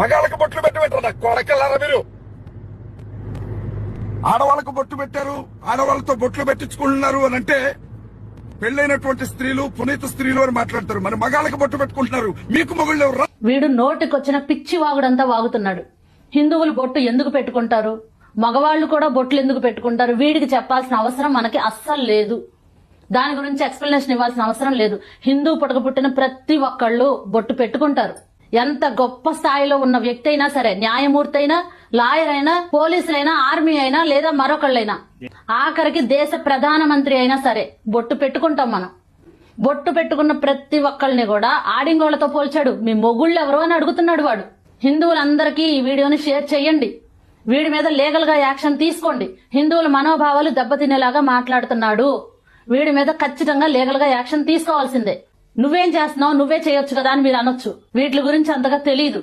మగాళ్ళకి బొట్లు పెట్టి పెట్టారు కొడకెళ్ళారా మీరు? ఆడవాళ్ళకు బొట్టు పెట్టారు ఆడవాళ్ళతో బొట్లు పెట్టించుకుంటున్నారు అని అంటే పెళ్ళైనటువంటి స్త్రీలు పునీత స్త్రీలు అని మాట్లాడతారు. మరి మగాళ్ళకి బొట్టు పెట్టుకుంటున్నారు. మీకు మొగుళ్ళు ఎవరు వీడు నోటికొచ్చిన పిచ్చి వాగుడంతా వాగుతున్నాడు. హిందువులు బొట్టు ఎందుకు పెట్టుకుంటారు? మగవాళ్ళు కూడా బొట్లు ఎందుకు పెట్టుకుంటారు? వీడికి చెప్పాల్సిన అవసరం మనకి అస్సలు లేదు. దాని గురించి ఎక్స్ప్లెనేషన్ ఇవ్వాల్సిన అవసరం లేదు. హిందూ పుట్టక పుట్టిన ప్రతి ఒక్కళ్ళు బొట్టు పెట్టుకుంటారు. ఎంత గొప్ప స్థాయిలో ఉన్న వ్యక్తి అయినా సరే న్యాయమూర్తి అయినా లాయర్ అయినా పోలీసులైనా ఆర్మీ అయినా లేదా మరొకళ్ళైనా ఆఖరికి దేశ ప్రధానమంత్రి అయినా సరే బొట్టు పెట్టుకుంటాం మనం. బొట్టు పెట్టుకున్న ప్రతి ఒక్కళ్ళని కూడా ఆడింగోళ్ళతో పోల్చాడు. మీ మొగుళ్ళు ఎవరు అని అడుగుతున్నాడు వాడు. హిందువులందరికీ ఈ వీడియోని షేర్ చేయండి. వీడి మీద లీగల్గా యాక్షన్ తీసుకోండి. హిందువుల మనోభావాలు దెబ్బతినేలాగా మాట్లాడుతున్నాడు. వీడి మీద ఖచ్చితంగా లీగల్గా యాక్షన్ తీసుకోవాల్సిందే. నువ్వేం చేస్తున్నావు? నువ్వే చేయొచ్చు కదా అని మీరు అనొచ్చు. వీటి గురించి అంతగా తెలియదు